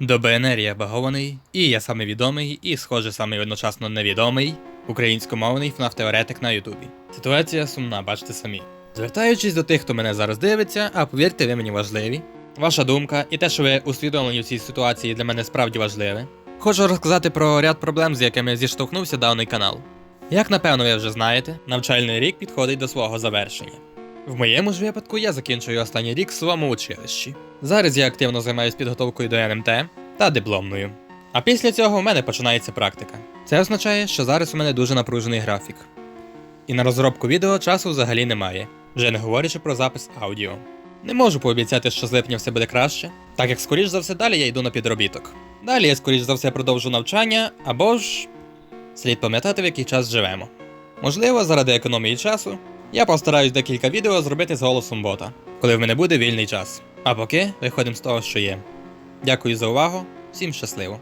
До БНР я багований, і я саме відомий, і, схоже, саме одночасно невідомий українськомовний ФНАФ-теоретик на Ютубі. Ситуація сумна, бачите самі. Звертаючись до тих, хто мене зараз дивиться, а повірте, ви мені важливі. Ваша думка і те, що ви усвідомлені в цій ситуації, для мене справді важливе. Хочу розказати про ряд проблем, з якими зіштовхнувся даний канал. Як напевно ви вже знаєте, навчальний рік підходить до свого завершення. В моєму ж випадку я закінчую останній рік в своєму училищі. Зараз я активно займаюся підготовкою до НМТ та дипломною. А після цього в мене починається практика. Це означає, що зараз у мене дуже напружений графік. І на розробку відео часу взагалі немає, вже не говорячи про запис аудіо. Не можу пообіцяти, що з липня все буде краще, так як скоріш за все далі я йду на підробіток. Далі я скоріш за все продовжу навчання, або ж слід пам'ятати, в який час живемо. Можливо, заради економії часу я постараюсь декілька відео зробити з голосом бота, коли в мене буде вільний час. А поки виходимо з того, що є. Дякую за увагу, всім щасливо!